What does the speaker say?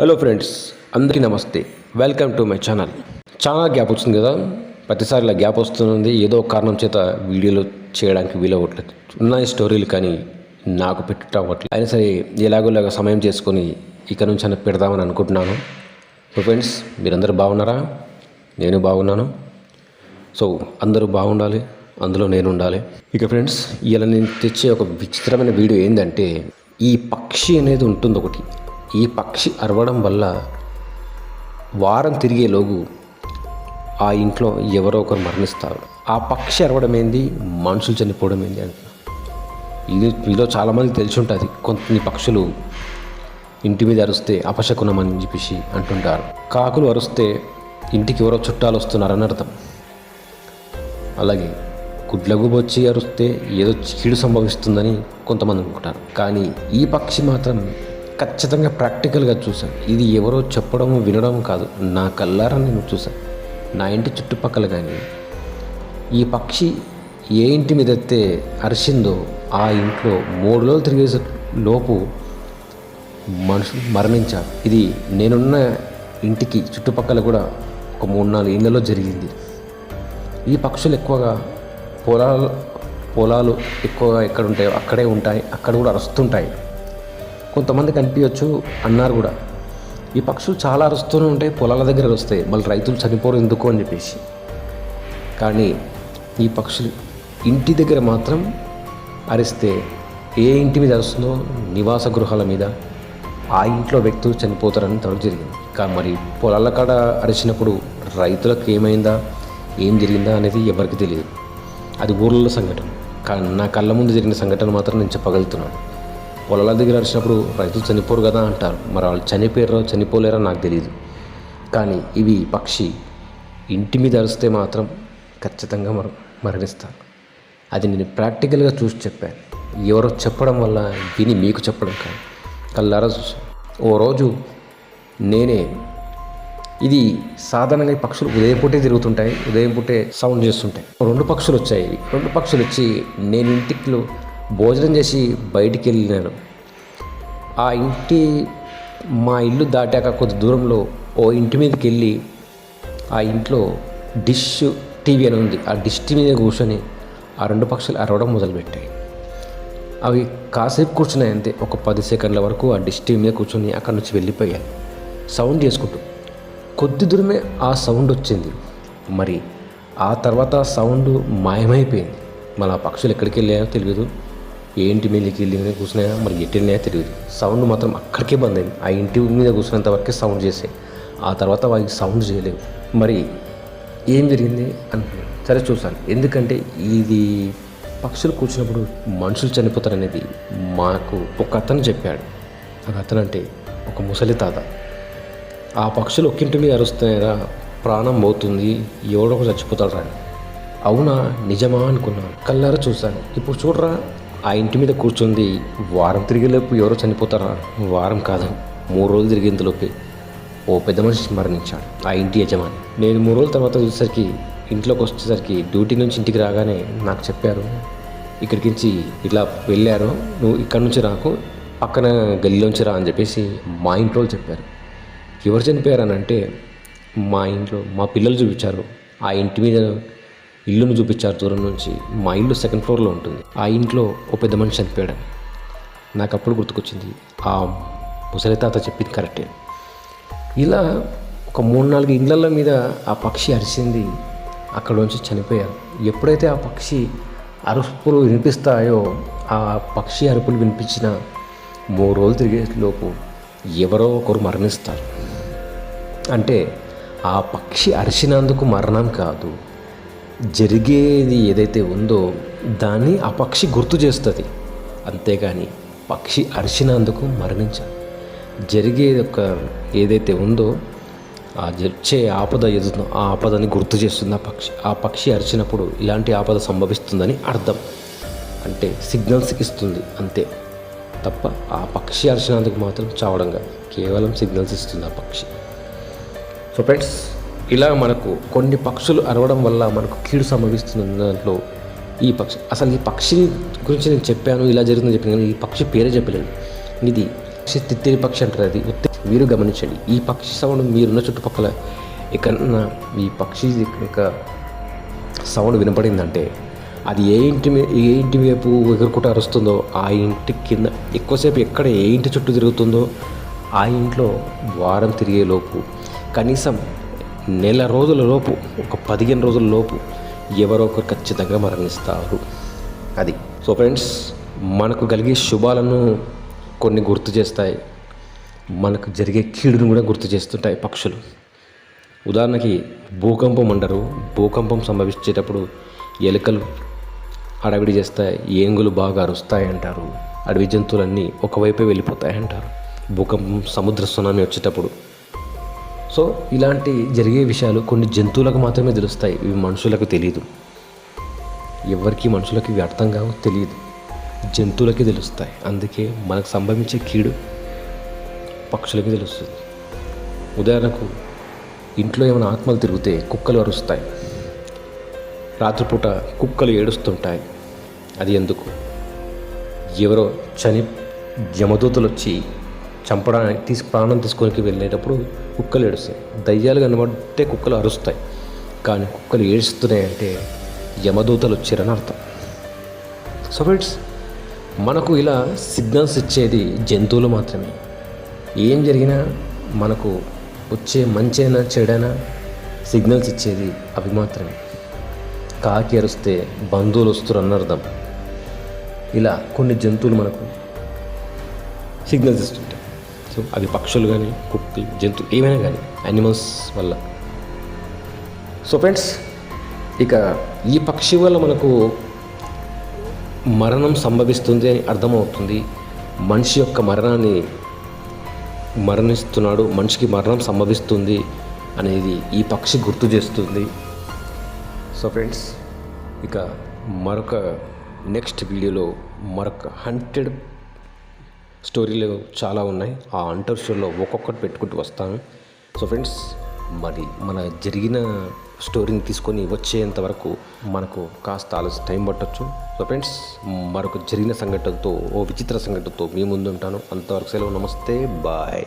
Hello friends అందరికీ నమస్తే. Welcome to my channel చాలా గ్యాప్ వచ్చింది కదా? ప్రతిసారి ఇలా గ్యాప్ వస్తుంది ఏదో కారణం చేత వీడియోలు చేయడానికి వీలవ్వట్లేదు. ఉన్నాయి స్టోరీలు కానీ నాకు పెట్టడం అవ్వట్లేదు. అయినా సరే ఎలాగోలాగా సమయం చేసుకొని ఇక నుంచి అని పెడదామని అనుకుంటున్నాను. సో ఫ్రెండ్స్ మీరందరూ బాగున్నారా? నేను బాగున్నాను. సో అందరూ బాగుండాలి. అందులో నేను ఉండాలి. ఇక ఫ్రెండ్స్ ఇలా నేను తెచ్చే ఒక విచిత్రమైన వీడియో ఏంటంటే ఈ పక్షి అనేది ఉంటుంది ఒకటి. ఈ పక్షి అరవడం వల్ల వారం తిరిగేలోగు ఆ ఇంట్లో ఎవరో ఒకరు మరణిస్తారు. ఆ పక్షి అరవడం ఏంది? మనుషులు చనిపోవడం ఏంది అని ఇది మీలో చాలామంది తెలిసి ఉంటుంది కొన్ని పక్షులు ఇంటి మీద అరుస్తే అపశకునం అని చెప్పేసి అంటుంటారు. కాకులు అరుస్తే ఇంటికి ఎవరో చుట్టాలు వస్తున్నారని అర్థం. అలాగే గుడ్లకు వచ్చి అరుస్తే ఏదో కీడు సంభవిస్తుందని కొంతమంది అనుకుంటారు. కానీ ఈ పక్షి మాత్రం ఖచ్చితంగా ప్రాక్టికల్గా చూశాను. ఇది ఎవరో చెప్పడం వినడం కాదు. నా కల్లారా నేను చూశాను. నా ఇంటి చుట్టుపక్కల కానీ ఈ పక్షి ఏ ఇంటి మీద ఎత్తే అరిసిందో ఆ ఇంట్లో మూడు రోజులు తిరిగేసే లోపు మనుషులు మరణించారు. ఇది నేనున్న ఇంటికి చుట్టుపక్కల కూడా ఒక మూడు నాలుగు ఇళ్ళలో జరిగింది. ఈ పక్షులు ఎక్కువగా పొలాలు పొలాలు ఎక్కువగా ఎక్కడ ఉంటాయో అక్కడే ఉంటాయి అక్కడ కూడా అరుస్తుంటాయి. కొంతమంది కనిపించవచ్చు అన్నారు కూడా. ఈ పక్షులు చాలా అరుస్తూనే ఉంటాయి పొలాల దగ్గర వస్తాయి. మళ్ళీ రైతులు చనిపోరు ఎందుకు అని చెప్పేసి. కానీ ఈ పక్షులు ఇంటి దగ్గర మాత్రం అరిస్తే ఏ ఇంటి మీద అరుస్తుందో నివాస గృహాల మీద ఆ ఇంట్లో వ్యక్తులు చనిపోతారని తర్వాత జరిగింది. కా మరి పొలాల కాడ అరిచినప్పుడు రైతులకు ఏమైందా ఏం జరిగిందా అనేది ఎవరికి తెలియదు. అది ఊర్లలో సంఘటన. కానీ నా కళ్ళ ముందు జరిగిన సంఘటన మాత్రం నేను చెప్పగలుగుతున్నాను. పొలాల దగ్గర అరిచినప్పుడు రైతులు చనిపోరు కదా అంటారు. మరి వాళ్ళు చనిపోయారో చనిపోలేరో నాకు తెలియదు కానీ ఇవి పక్షి ఇంటి మీద అరిస్తే మాత్రం ఖచ్చితంగా మర మరణిస్తారు. అది నేను ప్రాక్టికల్గా చూసి చెప్పాను. ఎవరో చెప్పడం వల్ల విని మీకు చెప్పడం కాదు. కల్లారా చూసాను ఓ రోజు నేనే ఇది సాధారణంగా పక్షులు ఉదయం పూటే తిరుగుతుంటాయి ఉదయం పూటే సౌండ్ చేస్తుంటాయి. రెండు పక్షులు వచ్చాయి రెండు పక్షులు వచ్చి నేను ఇంటిలో భోజనం చేసి బయటికి వెళ్ళినాను. ఆ ఇంటి మా ఇల్లు దాటాక కొద్ది దూరంలో ఓ ఇంటి మీదకి వెళ్ళి ఆ ఇంట్లో డిష్ టీవీ అని ఉంది. ఆ డిష్ టీవీ మీద కూర్చొని ఆ రెండు పక్షులు అరవడం మొదలుపెట్టాయి. అవి కాసేపు కూర్చున్నాయి అంతే. ఒక పది సెకండ్ల వరకు ఆ డిష్ టీవీ మీద కూర్చొని అక్కడి నుంచి వెళ్ళిపోయాయి. సౌండ్ చేసుకుంటూ. కొద్ది దూరమే ఆ సౌండ్ వచ్చింది. మరి ఆ తర్వాత సౌండ్ మాయమైపోయింది. మళ్ళీ ఆ పక్షులు ఎక్కడికి వెళ్ళాయో తెలియదు ఏంటి మీదకి వెళ్ళి కూర్చున్నాయో? మరి ఎట్టినాయో తెలియదు సౌండ్ మాత్రం అక్కడికే బంద్ అయింది. ఆ ఇంటి మీద కూర్చున్నంత వరకే సౌండ్ చేసే ఆ తర్వాత వారికి సౌండ్ చేయలేవు మరి ఏం జరిగింది అనుకున్నాను సరే చూసాను. ఎందుకంటే ఇది పక్షులు కూర్చున్నప్పుడు మనుషులు చనిపోతారనేది మాకు ఒక అతను చెప్పాడు. ఒక అతను అంటే ఒక ముసలి తాత. ఆ పక్షులు ఒక్కింటి మీద అరుస్తాయరా ప్రాణం పోతుంది ఎవడో చచ్చిపోతాడు రా అవునా? నిజమా అనుకున్నాను. కల్లారా చూశాను. ఇప్పుడు చూడరా? ఆ ఇంటి మీద కూర్చుంది వారం తిరిగేలోపు ఎవరో చనిపోతారా? వారం కాదు మూడు రోజులు తిరిగేంతలోపే ఓ పెద్ద మనిషి మరణించాడు ఆ ఇంటి యజమాని. నేను మూడు రోజుల తర్వాత చూసేసరికి ఇంట్లోకి వచ్చేసరికి డ్యూటీ నుంచి ఇంటికి రాగానే నాకు చెప్పారు ఇక్కడికి నుంచి ఇలా వెళ్ళారు నువ్వు ఇక్కడ నుంచి రాకు పక్కన గల్లీలోంచి రా అని చెప్పేసి మా ఇంట్లో వాళ్ళు చెప్పారు. ఎవరు చనిపోయారు అని అంటే మా ఇంట్లో మా పిల్లలు చూపించారు. ఆ ఇంటి మీద ఇల్లును చూపించారు దూరం నుంచి. మా ఇల్లు సెకండ్ ఫ్లోర్లో ఉంటుంది. ఆ ఇంట్లో ఓ పెద్ద మనిషి చనిపోయాడు నాకు అప్పుడు గుర్తుకొచ్చింది. ఆ ముసలి తాత చెప్పింది కరెక్టే. ఇలా ఒక మూడు నాలుగు ఇళ్ళల మీద ఆ పక్షి అరిచింది అక్కడలోంచి చనిపోయారు. ఎప్పుడైతే ఆ పక్షి అరుపులు వినిపిస్తాయో ఆ పక్షి అరుపులు వినిపించిన మూడు రోజులు తిరిగే లోపు ఎవరో ఒకరు మరణిస్తారు. అంటే ఆ పక్షి అరిచినందుకు మరణం కాదు. జరిగేది ఏదైతే ఉందో దాన్ని ఆ పక్షి గుర్తు చేస్తుంది. అంతేగాని పక్షి అరిచినందుకు మరణించాలి. జరిగేది ఒక ఏదైతే ఉందో ఆ వచ్చే ఆపద ఏదో ఆ ఆపదని గుర్తు చేస్తుంది ఆ పక్షి. ఆ పక్షి అరిచినప్పుడు ఇలాంటి ఆపద సంభవిస్తుందని అర్థం. అంటే సిగ్నల్స్ ఇస్తుంది అంతే. తప్ప ఆ పక్షి అరిచినందుకు మాత్రం చావడం కాదు. కేవలం సిగ్నల్స్ ఇస్తుంది ఆ పక్షి. సో ఫ్రెండ్స్ ఇలా మనకు కొన్ని పక్షులు అరవడం వల్ల మనకు కీడు సంభవిస్తున్న దాంట్లో ఈ పక్షి అసలు ఈ పక్షి గురించి నేను చెప్పాను ఇలా జరుగుతుందని చెప్పాను కానీ ఈ పక్షి పేరే చెప్పలేదు. ఇది పక్షి తిత్తిరి పక్షి అంటారు అది. ఉత్తి- మీరు గమనించండి. ఈ పక్షి సౌండ్ మీరున్న చుట్టుపక్కల ఎక్కడన్నా ఈ పక్షి యొక్క సౌండ్ వినపడిందంటే అది ఏ ఇంటి ఏ ఇంటి వైపు ఎగురుకుంటూ అరుస్తుందో ఆ ఇంటి కింద ఎక్కువసేపు ఎక్కడ ఏ ఇంటి చుట్టూ తిరుగుతుందో ఆ ఇంట్లో వారం తిరిగే లోపు కనీసం నెల రోజుల లోపు ఒక పదిహేను రోజుల లోపు ఎవరో ఒకరు ఖచ్చితంగా మరణిస్తారు. అది. సో ఫ్రెండ్స్ మనకు కలిగే శుభాలను కొన్ని గుర్తు చేస్తాయి. మనకు జరిగే కీడును కూడా గుర్తు చేస్తుంటాయి పక్షులు. ఉదాహరణకి భూకంపం అంటారు. భూకంపం సంభవించేటప్పుడు ఎలుకలు అడవిడి చేస్తాయి ఏనుగులు బాగా అరుస్తాయి అంటారు. అడవి జంతువులన్నీ ఒకవైపే వెళ్ళిపోతాయి అంటారు. భూకంపం సముద్ర సునామీ వచ్చేటప్పుడు సో ఇలాంటి జరిగే విషయాలు కొన్ని జంతువులకు మాత్రమే తెలుస్తాయి. ఇవి మనుషులకు తెలియదు ఎవరికి మనుషులకి ఇవి అర్థం కావు తెలియదు జంతువులకి తెలుస్తాయి. అందుకే మనకు సంభవించే కీడు పక్షులకి తెలుస్తుంది. ఉదాహరణకు ఇంట్లో ఏమైనా ఆత్మలు తిరిగితే కుక్కలు అరుస్తాయి. రాత్రిపూట కుక్కలు ఏడుస్తుంటాయి. అది ఎందుకు? ఎవరో చని యమదూతలు వచ్చి చంపడానికి తీసి ప్రాణం తీసుకొని వెళ్ళేటప్పుడు కుక్కలు ఏడుస్తాయి. దయ్యాలు కనబడితే కుక్కలు అరుస్తాయి. కానీ కుక్కలు ఏడుస్తున్నాయంటే యమదూతలు వచ్చారని అర్థం. సో ఫ్రెండ్స్ మనకు ఇలా సిగ్నల్స్ ఇచ్చేది జంతువులు మాత్రమే. ఏం జరిగినా మనకు వచ్చే మంచైనా చెడైనా సిగ్నల్స్ ఇచ్చేది అవి మాత్రమే. కాకి అరిస్తే బంధువులు వస్తారు అన్నర్థం ఇలా కొన్ని జంతువులు మనకు సిగ్నల్స్ ఇస్తుంటాయి. సో అవి పక్షులు కానీ కుక్కలు జంతు ఏమైనా కానీ యానిమల్స్ వల్ల. సో ఫ్రెండ్స్ ఇక ఈ పక్షి వల్ల మనకు మరణం సంభవిస్తుంది అని అర్థమవుతుంది. మనిషి యొక్క మరణాన్ని మరణిస్తున్నాడు మనిషికి మరణం సంభవిస్తుంది అనేది ఈ పక్షి గుర్తు చేస్తుంది. సో ఫ్రెండ్స్ ఇక మరొక నెక్స్ట్ వీడియోలో మరొక హండ్రెడ్ స్టోరీలు చాలా ఉన్నాయి. ఆ అంటర్ షోలో ఒక్కొక్కటి పెట్టుకుంటూ వస్తాను. సో ఫ్రెండ్స్ మరి మన జరిగిన స్టోరీని తీసుకొని వచ్చేంత వరకు మనకు కాస్త ఆలస్యం టైం పట్టొచ్చు. సో ఫ్రెండ్స్ మరొక జరిగిన సంఘటనతో ఓ విచిత్ర సంఘటనతో మీ ముందు ఉంటాను. అంతవరకు సెలవు నమస్తే బాయ్.